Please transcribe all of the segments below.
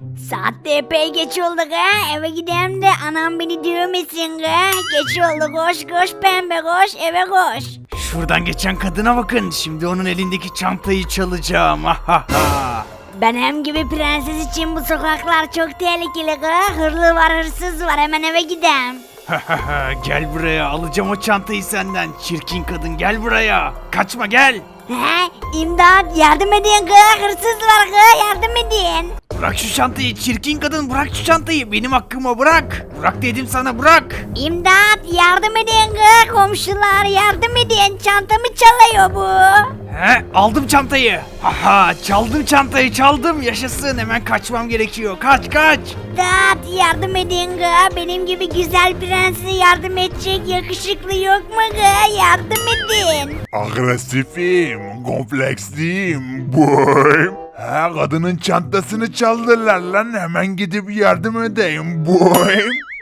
Saat de epey geç oldu ha. Eve gideyim de anam beni dövmesin ha. Geç oldu koş koş pembe koş eve koş. Şuradan geçen kadına bakın. Şimdi onun elindeki çantayı çalacağım. Benim gibi prenses için bu sokaklar çok tehlikeli ha. Hırlı var hırsız var hemen eve ha. gel buraya alacağım o çantayı senden. Çirkin kadın gel buraya. Kaçma gel. He imdat yardım edin ha. Hırsız var ha yardım edin. Bırak şu çantayı çirkin kadın bırak şu çantayı. Benim hakkıma bırak. Bırak dedim sana bırak. İmdat yardım edin ha. Komşular yardım edin. Çantamı çalıyor bu. He aldım çantayı. Ha ha çaldım çantayı çaldım. Yaşasın hemen kaçmam gerekiyor. Kaç kaç. İmdat yardım edin ha. Benim gibi güzel prense yardım edecek yakışıklı yok mu ha? Yardım edin. Agresifim, kompleksliyim, boy. Ha kadının çantasını çaldılar lan hemen gidip yardım edeyim boy.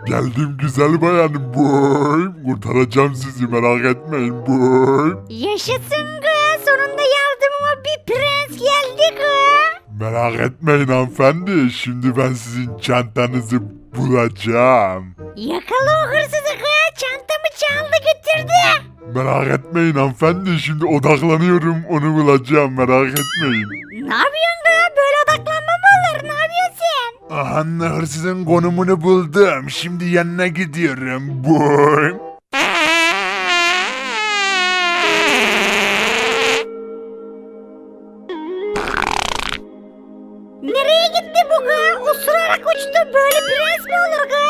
Geldim güzel bayan boy. Kurtaracağım sizi merak etmeyin boy. Yaşasın ha. Sonunda yardımıma bir prens geldi ha. Merak etmeyin hanımefendi. Şimdi ben sizin çantanızı bulacağım. Yakala o hırsızı ha. Çantamı çaldı götürdü. Merak etmeyin hanımefendi. Şimdi odaklanıyorum. Onu bulacağım. Merak etmeyin. Ne yapıyorsun ha? Böyle odaklanma mı olur? Ne yapıyorsun sen? Hırsızın konumunu buldum. Şimdi yanına gidiyorum. Boy. Nereye gitti bu ha? Osurarak uçtu. Böyle prens mi olur ha?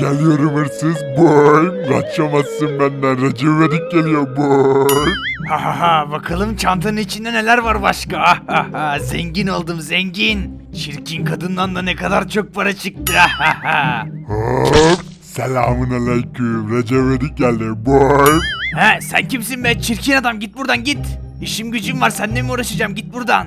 Geliyorum hırsız boy. Kaçamazsın benden. Recep İvedik geliyor boy. Ha ha ha bakalım çantanın içinde neler var başka. Ha ha ha zengin oldum zengin. Çirkin kadından da ne kadar çok para çıktı. Ha ha ha. Hop. Selamun aleyküm. Recep İvedik geldi boy. He sen kimsin be çirkin adam git buradan git. İşim gücüm var seninle mi uğraşacağım git buradan.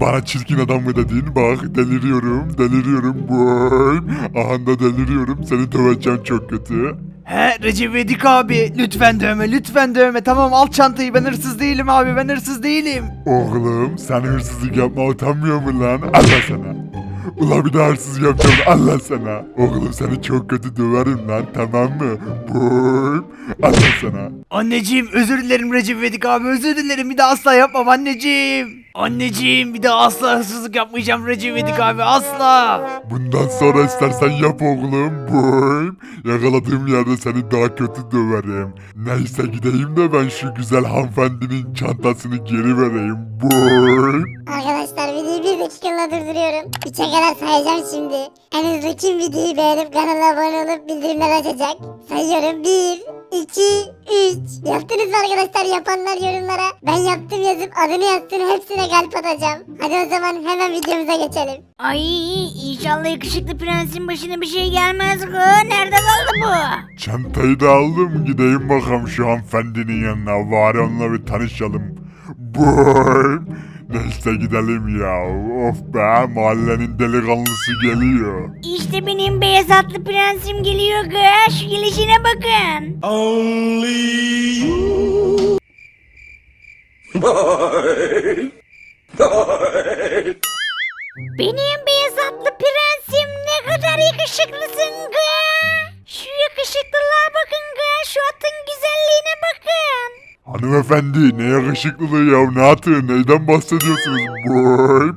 Bana çirkin adam mı dedin? Bak deliriyorum. Deliriyorum boy. Aha da deliriyorum. Seni döveceğim çok kötü. He Recep İvedik abi lütfen dövme lütfen dövme tamam al çantayı ben hırsız değilim abi ben hırsız değilim. Oğlum sen hırsızlık yapma utanmıyor mu lan? Allah sana. Ulan bir daha hırsızlık yapacağım Allah sana. Oğlum seni çok kötü döverim lan tamam mı? Boy. Allah sana. Anneciğim özür dilerim Recep İvedik abi özür dilerim bir daha asla yapmam anneciğim. Anneciğim bir daha asla hırsızlık yapmayacağım Recep İvedik abi asla. Bundan sonra istersen yap oğlum. Boy. Yakaladığım yerde seni daha kötü döverim. Neyse gideyim de ben şu güzel hanımefendinin çantasını geri vereyim. Boy. Arkadaşlar videoyu bir dakikalığına durduruyorum. Üçe kadar sayacağım şimdi. En hızlı kim videoyu beğenip kanala abone olup bildirimler açacak? Sayıyorum. 1, 2, 3. Yaptınız mı arkadaşlar yapanlar yorumlara. Ben yaptım yazıp adını yazsın hepsine kalp atacağım. Hadi o zaman hemen videomuza geçelim. Ay inşallah yakışıklı prensin başına bir şey gelmez ha. Nerede kaldı bu? Çantayı da aldım. Gideyim bakalım şu hanımefendinin yanına. Bari onunla bir tanışalım. Boy. Neyse gidelim ya. Of be mahallenin delikanlısı geliyor. İşte benim beyaz atlı prensim geliyor ha. Şu gelişine bakın. Benim Hanımefendi ne yakışıklılığı ya ne atı neyden bahsediyorsunuz boy?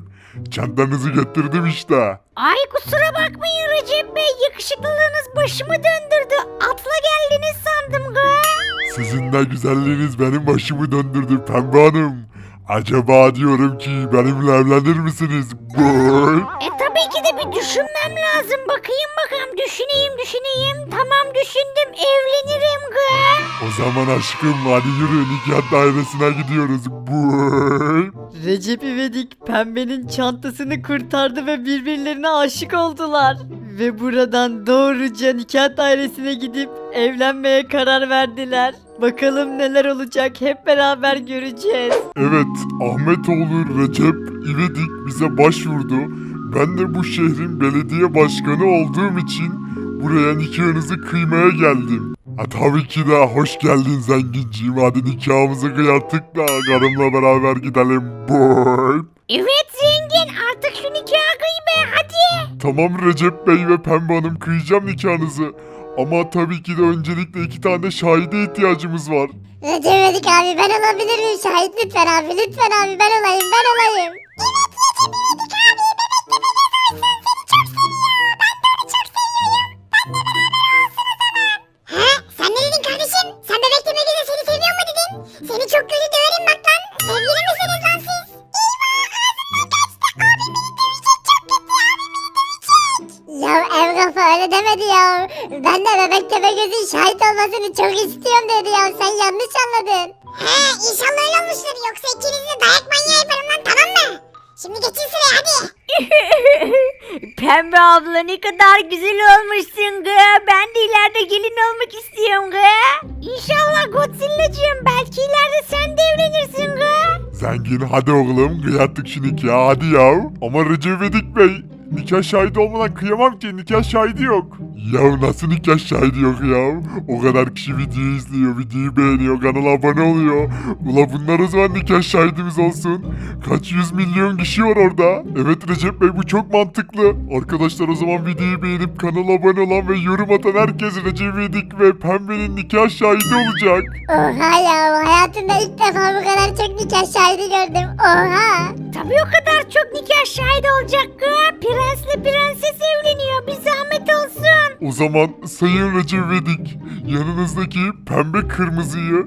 Çantanızı getirdim işte. Ay kusura bakmayın Recep Bey. Yakışıklılığınız başımı döndürdü. Atla geldiniz sandım ha. Sizin de güzelliğiniz benim başımı döndürdü pembe hanım. Acaba diyorum ki benimle evlenir misiniz boy? E tabii ki de bir düşünmem lazım. Bakayım bakalım düşüneyim düşüneyim. Tamam düşündüm evlenirim gı. O zaman aşkım hadi yürü nikah dairesine gidiyoruz boy. Recep İvedik pembenin çantasını kurtardı ve birbirlerine aşık oldular. Ve buradan doğruca nikah dairesine gidip evlenmeye karar verdiler. Bakalım neler olacak hep beraber göreceğiz. Evet Ahmetoğlu Recep İvedik bize başvurdu. Ben de bu şehrin belediye başkanı olduğum için buraya nikahınızı kıymaya geldim. Ha, tabii ki de hoş geldin zenginciğim. Hadi nikahımızı kıyartık da karımla beraber gidelim. Boy. Evet zengin artık şu nikahı kıy be hadi. Tamam Recep Bey ve Pembe Hanım kıyacağım nikahınızı. Ama tabii ki de öncelikle iki tane şahide ihtiyacımız var. Recep abi ben olabilir miyim şahit lütfen abi lütfen abi ben olayım ben olayım. Evet Recep şahit olmasını çok istiyorum dedi ya. Sen yanlış anladın. He inşallah öyle olmuştur. Yoksa ikinizi de dayak manyağı yaparım lan tamam mı? Şimdi geçin sıraya hadi. Pembe abla ne kadar güzel olmuşsun gı. Ben de ileride gelin olmak istiyorum gı. İnşallah Godzilla'cığım belki ileride sen de evlenirsin gı. Zengin hadi oğlum kıyartık şu nikahı hadi ya. Ama Recep İvedik Bey nikah şahidi olmadan kıyamam ki nikah şahidi yok. Ya nasıl nikah şahidi yok ya? O kadar kişi videoyu izliyor, videoyu beğeniyor, kanala abone oluyor. Ula bunlar o zaman nikah şahidimiz olsun. Kaç yüz milyon kişi var orada. Evet Recep Bey bu çok mantıklı. Arkadaşlar o zaman videoyu beğenip kanala abone olan ve yorum atan herkes Recep İvedik ve Pembe'nin nikah şahidi olacak. Oha ya hayatımda ilk defa bu kadar çok nikah şahidi gördüm. Oha. Tabii o kadar çok nikah şahidi olacak gı. Prensle prenses evleniyor. Bir zahmet olsun. O zaman Sayın Recep İvedik yanınızdaki pembe kırmızıyı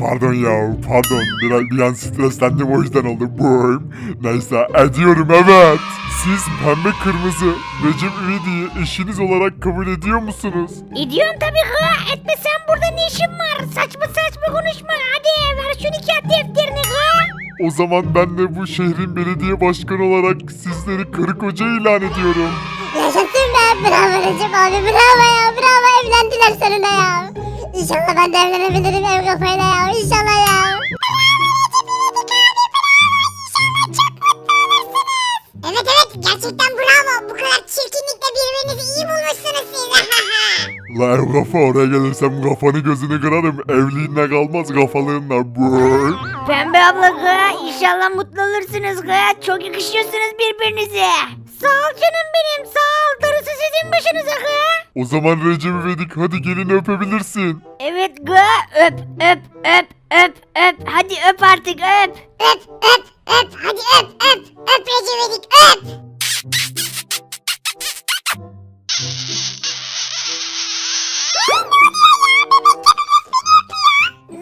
Pardon ya pardon biraz bir an streslendim o yüzden oldu bu Neyse ediyorum evet Siz pembe kırmızı Recep İvedik'i eşiniz olarak kabul ediyor musunuz? İdiyorsun tabii gı. Etmesen burada ne işin var? Saçma saçma konuşma. Hadi ver şu nikah. O zaman ben de bu şehrin belediye başkanı olarak sizleri karı koca ilan ediyorum. Yaşasın be bravo Recep abi bravo ya bravo evlendiler sonunda ya. İnşallah ben de evlenebilirim ev kafayla ya inşallah ya. La ev kafa oraya gelirsem kafanı gözünü kırarım. Evliliğinle kalmaz kafalığınla. Pembe abla gı. İnşallah mutlu olursunuz gı. Çok yakışıyorsunuz birbirinize. Sağ ol canım benim sağ ol. Darısı sizin başınıza gı. O zaman Recep İvedik hadi gelin öpebilirsin. Evet gı. Öp öp öp öp öp. Hadi öp artık öp. öp öp öp hadi öp öp öp Recep İvedik öp.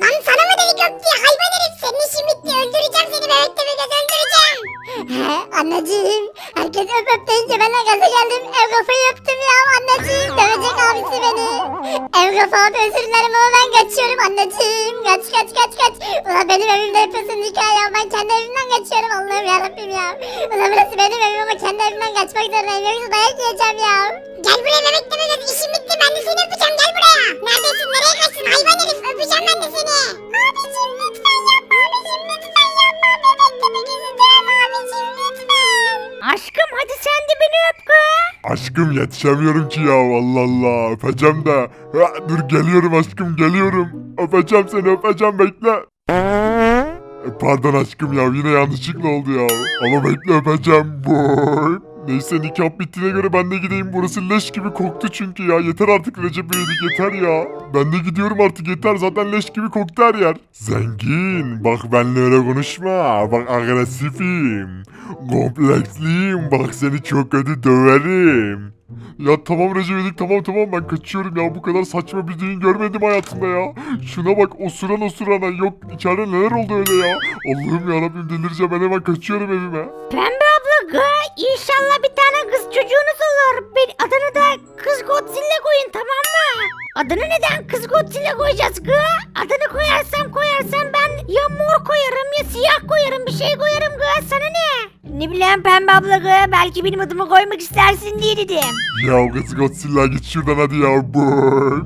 Lan sana mı dedik öp diye hayvan herif senin işin bitti öldüreceğim seni bebekte bir göz öldüreceğim. Anneciğim herkes öp öp deyince ben de gaza geldim ev kafayı öptüm ya anneciğim dövecek abisi beni. Ev kafa abi özür dilerim ama ben kaçıyorum anneciğim kaç kaç kaç kaç. Ulan benim evimde yapıyorsun nikah ya ben kendi evimden kaçıyorum Allah'ım yarabbim ya. Ulan burası benim evim ama kendi evimden kaçmak zorundayım yoksa dayak yiyeceğim ya. Gel buraya bebek deme göz seni öpeceğim gel buraya. Neredesin nereye kaçtın hayvan herif öpeceğim ben de seni. Abicim lütfen yapma abicim lütfen yapma bebek deme gözü dövme abicim lütfen. Aşkım hadi sen de beni öp gı. Aşkım yetişemiyorum ki ya Allah Allah öpeceğim de. Ha, dur geliyorum aşkım geliyorum. Öpeceğim seni öpeceğim bekle. E, Pardon aşkım ya yine yanlışlıkla oldu ya. Ama bekle öpeceğim. Boy. Neyse nikah bittiğine göre ben de gideyim. Burası leş gibi koktu çünkü ya. Yeter artık Recep İvedik yeter ya. Ben de gidiyorum artık yeter. Zaten leş gibi koktu her yer. Zengin bak benimle öyle konuşma. Bak agresifim. Kompleksliyim. Bak seni çok kötü döverim. Ya tamam Recep İvedik tamam tamam ben kaçıyorum ya bu kadar saçma bir düğün görmedim hayatımda ya. Şuna bak osuran osurana yok içeride neler oldu öyle ya. Allah'ım yarabbim delireceğim ben hemen kaçıyorum evime. Pembe gı. İnşallah bir tane kız çocuğunuz olur. Bir adını da kız Godzilla koyun tamam mı? Adını neden kız Godzilla koyacağız gı? Adını koyarsam koyarsam ben ya mor koyarım ya siyah koyarım bir şey koyarım gı sana ne? Ne bileyim Pembe abla gı belki benim adımı koymak istersin diye dedim. Ya kız Godzilla git şuradan hadi ya. Boy.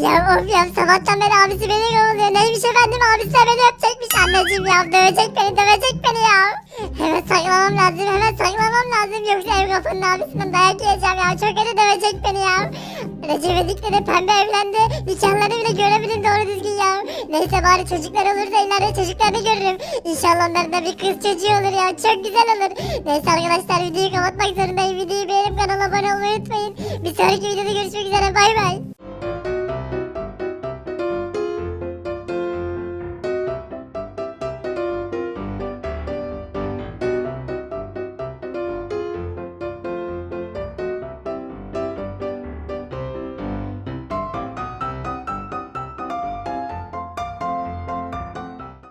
Ya of ya sabahtan beri abisi beni kovalıyor. Neymiş efendim abisi beni öpecekmiş anneciğim ya. Dövecek beni dövecek beni ya. Hemen saklamam lazım hemen saklamam lazım. Yoksa ev kapının abisinden dayak yiyeceğim ya. Çok kötü dövecek beni ya. Recep İvedik'le de pembe evlendi. Nikahlarını bile görebilirim doğru düzgün ya. Neyse bari çocuklar olursa ileride çocuklarını görürüm. İnşallah onların da bir kız çocuğu olur ya. Çok güzel olur. Neyse arkadaşlar videoyu kapatmak zorundayım. Videoyu beğenip kanala abone olmayı unutmayın. Bir sonraki videoda görüşmek üzere bay bay.